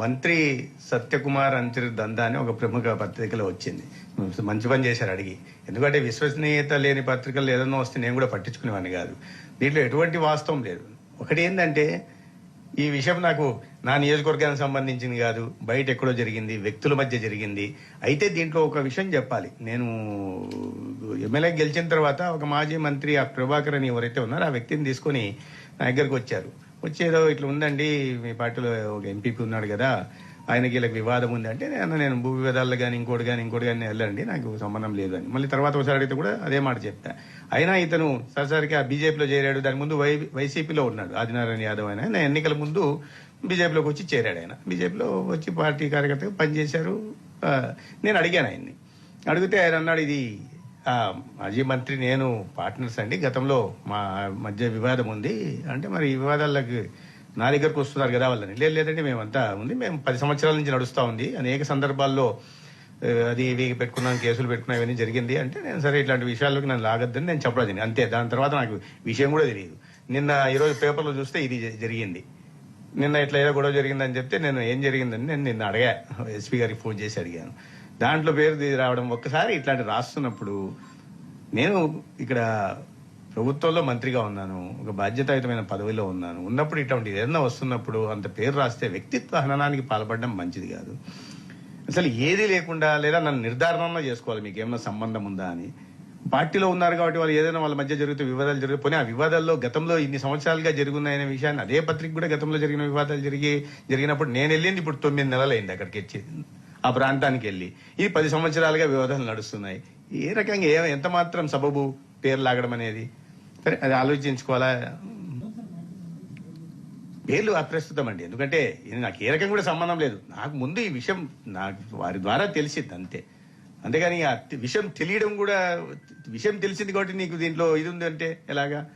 మంత్రి సత్యకుమార్ అంచరి దందా అని ఒక ప్రముఖ పత్రికలో వచ్చింది. మంచి పని చేశారు అడిగి. ఎందుకంటే విశ్వసనీయత లేని పత్రికలు ఏదైనా వస్తే నేను కూడా పట్టించుకునేవాడిని కాదు. దీంట్లో ఎటువంటి వాస్తవం లేదు. ఒకటి ఏంటంటే ఈ విషయం నాకు నా నియోజకవర్గానికి సంబంధించింది కాదు బయట ఎక్కడో జరిగింది వ్యక్తుల మధ్య జరిగింది. అయితే దీంట్లో ఒక విషయం చెప్పాలి. నేను ఎమ్మెల్యే గెలిచిన తర్వాత ఒక మాజీ మంత్రి ఆ ప్రభాకర్ అని ఎవరైతే ఉన్నారో ఆ వ్యక్తిని తీసుకొని నా దగ్గరకు వచ్చారు. వచ్చేదో ఇట్లా ఉందండి మీ పార్టీలో ఒక ఎంపీపీ ఉన్నాడు కదా ఆయనకి ఇలా వివాదం ఉంది అంటే నేను నేను భూ వివాదాలు కానీ ఇంకోటి కానీ ఇంకోటి కానీ వెళ్ళండి నాకు సంబంధం లేదు అని. మళ్ళీ తర్వాత ఒకసారి అడిగితే కూడా అదే మాట చెప్తా. అయినా ఇతను సరిసరికి ఆ బీజేపీలో చేరాడు దాని ముందు వై వైసీపీలో ఉన్నాడు ఆదినారాయణ యాదవ్ ఆయన. ఆయన ఎన్నికల ముందు బీజేపీలోకి వచ్చి చేరాడు ఆయన. బీజేపీలో వచ్చి పార్టీ కార్యకర్తగా పనిచేశారు. నేను అడిగాను ఆయన్ని. అడిగితే ఆయన అన్నాడు ఇది మాజీ మంత్రి నేను పార్ట్నర్స్ అండి. గతంలో మా మధ్య వివాదం ఉంది. అంటే మరి ఈ వివాదాలకు నా దగ్గరకు వస్తున్నారు కదా వాళ్ళని. లేదు లేదంటే మేమంతా ఉంది. మేము పది సంవత్సరాల నుంచి నడుస్తూ ఉంది. అనేక సందర్భాల్లో అది ఇవి పెట్టుకున్నాం కేసులు పెట్టుకున్నాం ఇవన్నీ జరిగింది. అంటే నేను సరే ఇట్లాంటి విషయాల్లోకి నన్ను లాగద్దని నేను చెప్పడం అంతే. దాని తర్వాత నాకు విషయం కూడా తెలియదు. నిన్న ఈరోజు పేపర్లో చూస్తే ఇది జరిగింది. నిన్న ఇట్లా ఏదో గొడవ జరిగిందని చెప్తే నేను ఏం జరిగిందని నేను నిన్న అడిగా. ఎస్పీ గారికి ఫోన్ చేసి అడిగాను. దాంట్లో పేరు రావడం ఒక్కసారి ఇట్లాంటి రాస్తున్నప్పుడు నేను ఇక్కడ ప్రభుత్వంలో మంత్రిగా ఉన్నాను ఒక బాధ్యతాయుతమైన పదవిలో ఉన్నాను. ఉన్నప్పుడు ఇటువంటి ఏదైనా వస్తున్నప్పుడు అంత పేరు రాస్తే వ్యక్తిత్వ హననానికి పాల్పడడం మంచిది కాదు. అసలు ఏది లేకుండా లేదా నన్ను నిర్ధారణ చేసుకోవాలి మీకు ఏమైనా సంబంధం ఉందా అని. పార్టీలో ఉన్నారు కాబట్టి వాళ్ళు ఏదైనా వాళ్ళ మధ్య జరిగితే వివాదాలు జరిగితే పోనీ ఆ వివాదాల్లో గతంలో ఇన్ని సంవత్సరాలుగా జరుగున్నాయనే విషయాన్ని అదే పత్రిక కూడా గతంలో జరిగిన వివాదాలు జరిగి జరిగినప్పుడు నేను వెళ్ళింది ఇప్పుడు తొమ్మిది నెలలు అయింది అక్కడికి వచ్చేది ఆ ప్రాంతానికి వెళ్ళి ఈ పది సంవత్సరాలుగా వివాదాలు నడుస్తున్నాయి. ఏ రకంగా ఏ ఎంత మాత్రం సబబు పేరు లాగడం అనేది? సరే అది ఆలోచించుకోవాలా? పేర్లు అప్రస్తుతం అండి ఎందుకంటే ఇది నాకు ఏ రకం కూడా సంబంధం లేదు. నాకు ముందు ఈ విషయం నాకు వారి ద్వారా తెలిసింది అంతే. అంతేగాని ఆ విషయం తెలియడం కూడా విషయం తెలిసింది కాబట్టి నీకు దీంట్లో ఇది ఉంది అంటే ఎలాగా?